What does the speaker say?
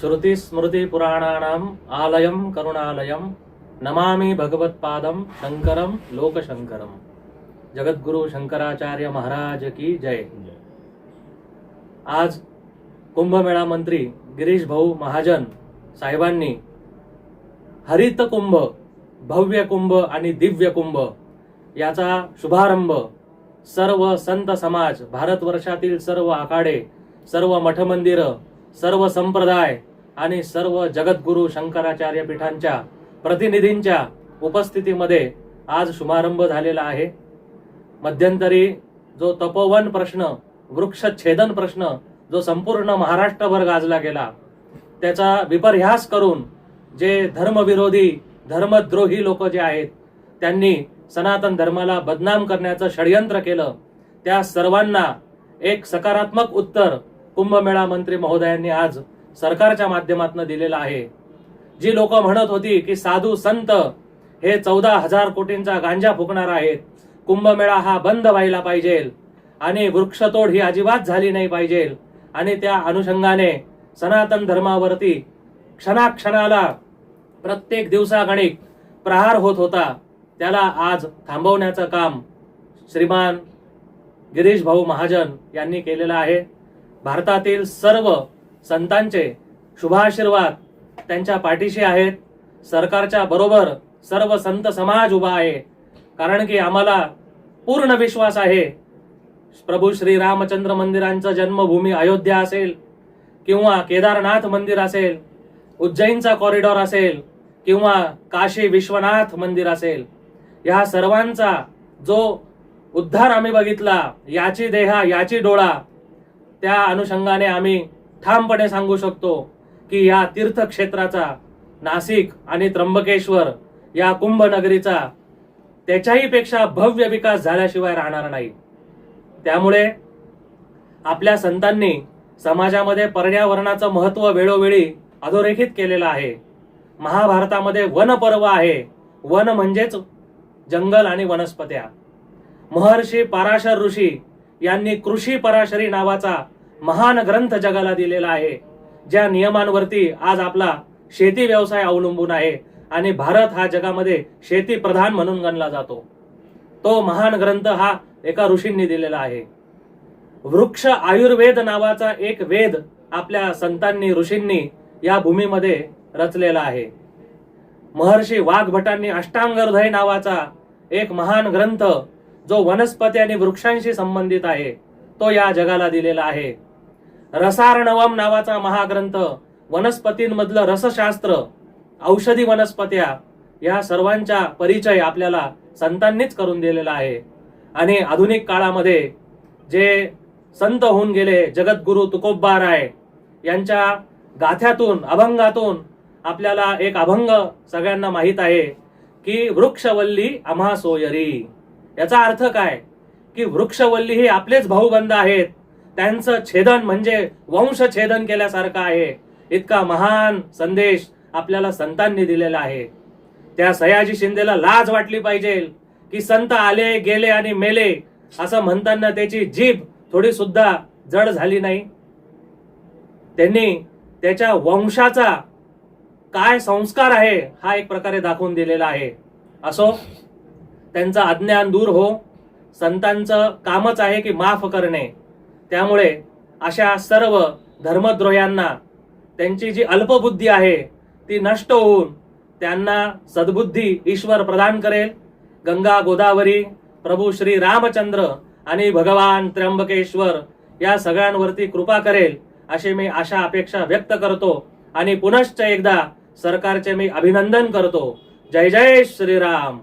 श्रुतिस्मृतिपुराणानाम् आलयं करुणालयं नमामि भगवत्पादं शंकरं लोकशंकरम जगद्गुरु शंकराचार्य महाराज की जय। आज कुंभमेळा मंत्री गिरीश भाऊ महाजन साहेबांनी हरित कुंभ भव्य कुंभ आणि दिव्य कुंभ याचा शुभारंभ सर्व संत समाज भारतवर्षातील सर्व आखाडे सर्व मठमंदिरं सर्व संप्रदाय आणि सर्व जगद्गुरु शंकराचार्य पीठांच्या प्रतिनिधींच्या उपस्थितीमध्ये आज शुभारंभ झालेला आहे. मध्यंतरी जो तपोवन प्रश्न वृक्षछेदन प्रश्न जो संपूर्ण महाराष्ट्रभर गाजला गेला त्याचा विपर्यास करून जे धर्मविरोधी धर्मद्रोही लोक जे आहेत त्यांनी सनातन धर्माला बदनाम करण्याचं षडयंत्र केलं त्या सर्वांना एक सकारात्मक उत्तर कुंभमेळा मंत्री महोदयांनी आज सरकारच्या माध्यमातून दिलेलं आहे. जी लोक म्हणत होती की साधू संत हे चौदा हजार कोटींचा गांजा फुकणार आहेत. कुंभमेळा हा बंद व्हायला पाहिजे आणि वृक्षतोड ही अजिबात झाली नाही पाहिजे आणि त्या अनुषंगाने सनातन धर्मावरती क्षणाक्षणाला प्रत्येक दिवसागणिक प्रहार होत होता. त्याला आज थांबवण्याचं काम श्रीमान गिरीश भाऊ महाजन यांनी केलेलं आहे. भारतातील सर्व संतांचे शुभाशीर्वाद त्यांच्या पाठीशी आहेत. सरकारच्या बरोबर सर्व संत समाज उभा आहे. कारण की आम्हाला पूर्ण विश्वास आहे. प्रभू श्री रामचंद्र मंदिरांचं जन्मभूमी अयोध्या असेल किंवा केदारनाथ मंदिर असेल उज्जैनचा कॉरिडॉर असेल किंवा काशी विश्वनाथ मंदिर असेल. या सर्वांचा जो उद्धार आम्ही बघितला याची देहा याची डोळा त्या अनुषंगाने आम्ही ठामपणे सांगू शकतो की या तीर्थक्षेत्राचा नाशिक आणि त्र्यंबकेश्वर या कुंभनगरीचा त्याच्याही पेक्षा भव्य विकास झाल्याशिवाय राहणार नाही. त्यामुळे आपल्या संतांनी समाजामध्ये पर्यावरणाचं महत्त्व वेळोवेळी अधोरेखित केलेलं आहे. महाभारतामध्ये वन पर्व आहे. वन म्हणजेच जंगल आणि वनस्पत्या. महर्षी पराशर ऋषी यांनी कृषी पराशरी नावाचा महान ग्रंथ जगाला दिलेला आहे ज्या नियमांवरती आज आपला शेती व्यवसाय अवलंबून आहे आणि भारत हा जगामध्ये शेती प्रधान म्हणून गणला जातो. तो महान ग्रंथ हा एका ऋषींनी दिलेला आहे. वृक्ष आयुर्वेद नावाचा एक वेद आपल्या संतांनी ऋषींनी या भूमीमध्ये रचलेला आहे. महर्षी वाघभटांनी अष्टांग हृदय नावाचा एक महान ग्रंथ जो वनस्पती आणि वृक्षांशी संबंधित आहे. तो या जगाला दिलेला आहे. रसार्णवम नावाचा महाग्रंथ वनस्पतींमधलं रसशास्त्र औषधी वनस्पत्या या सर्वांचा परिचय आपल्याला संतांनीच करून दिलेला आहे. आणि आधुनिक काळामध्ये जे संत होऊन गेले जगद्गुरु तुकोब्बा राय यांच्या गाथ्यातून अभंगातून आपल्याला एक अभंग सगळ्यांना माहीत आहे की वृक्षवल्ली आम्हा सोयरी याचा अर्थ काय? की वृक्षवल्ली हे आपलेच भाऊबंद आहेत. त्यांचं छेदन म्हणजे वंश छेदन केल्यासारखं आहे. इतका महान संदेश आपल्याला संतांनी दिलेला आहे. त्या सयाजी शिंदेला लाज वाटली पाहिजे की संत आले गेले आणि मेले असं म्हणताना त्याची जीभ थोडी सुद्धा जड झाली नाही. त्यांनी त्याच्या वंशाचा काय संस्कार आहे हा एक प्रकारे दाखवून दिलेला आहे. असो त्यांचं अज्ञान दूर हो. संतांचं कामच आहे की माफ करणे. त्यामुळे अशा सर्व धर्मद्रोह्यांना त्यांची जी अल्पबुद्धी आहे ती नष्ट होऊन त्यांना सद्बुद्धी ईश्वर प्रदान करेल. गंगा गोदावरी प्रभू श्री रामचंद्र आणि भगवान त्र्यंबकेश्वर या सगळ्यांवरती कृपा करेल अशी मी आशा अपेक्षा व्यक्त करतो. आणि पुनश्च एकदा सरकारचे मी अभिनंदन करतो. जय जय श्रीराम.